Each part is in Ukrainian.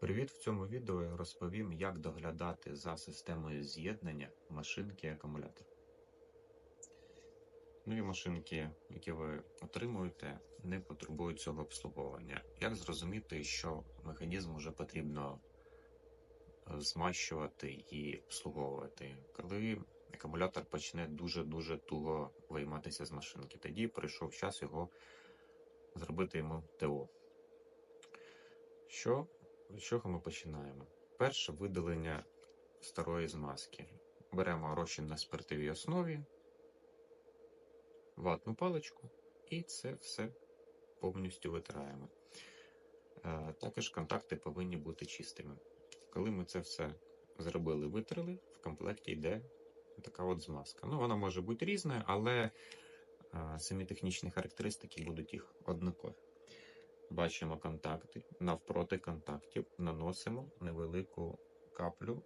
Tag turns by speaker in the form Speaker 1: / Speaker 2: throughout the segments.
Speaker 1: Привіт! В цьому відео я розповім, як доглядати за системою з'єднання машинки і акумулятор. Нові машинки, які ви отримуєте, не потребують цього обслуговування. Як зрозуміти, що механізм вже потрібно е, змащувати і обслуговувати, коли акумулятор почне дуже-дуже туго вийматися з машинки. Тоді прийшов час його зробити йому ТО. Що з чого ми починаємо? Перше видалення старої змазки. Беремо розчин на спиртовій основі, ватну паличку і це все повністю витираємо. Е, Також контакти повинні бути чистими. Коли ми це все зробили, витерли, в комплекті йде така от змазка. Ну, вона може бути різною, але е, самі технічні характеристики будуть їх однакові. Бачимо контакти. Навпроти контактів наносимо невелику каплю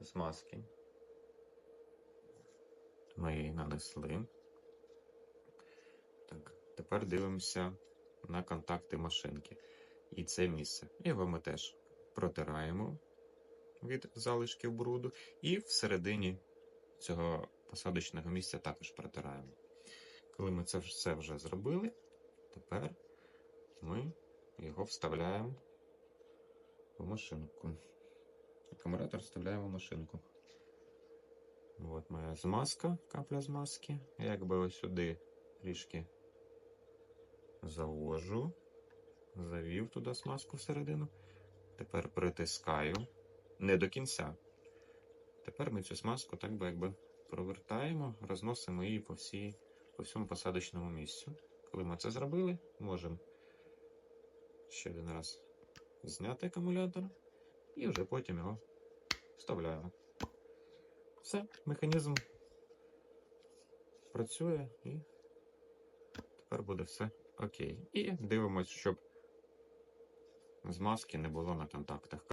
Speaker 1: змазки. Ми її нанесли. Так, тепер дивимося на контакти машинки. І це місце. Його ми теж протираємо від залишків бруду. І всередині цього посадочного місця також протираємо. Коли ми це все вже зробили, тепер ми його вставляємо в машинку. Акумулятор вставляємо в машинку. От моя змазка, капля змазки. Я якби ось сюди трішки завожу, завів туди смазку всередину. Тепер притискаю не до кінця. Тепер ми цю смазку так би якби провертаємо, розносимо її по, всій, по всьому посадочному місцю. Коли ми це зробили, можемо ще один раз зняти акумулятор і вже потім його вставляємо. Все, механізм працює і тепер буде все окей. І дивимось, щоб змазки не було на контактах.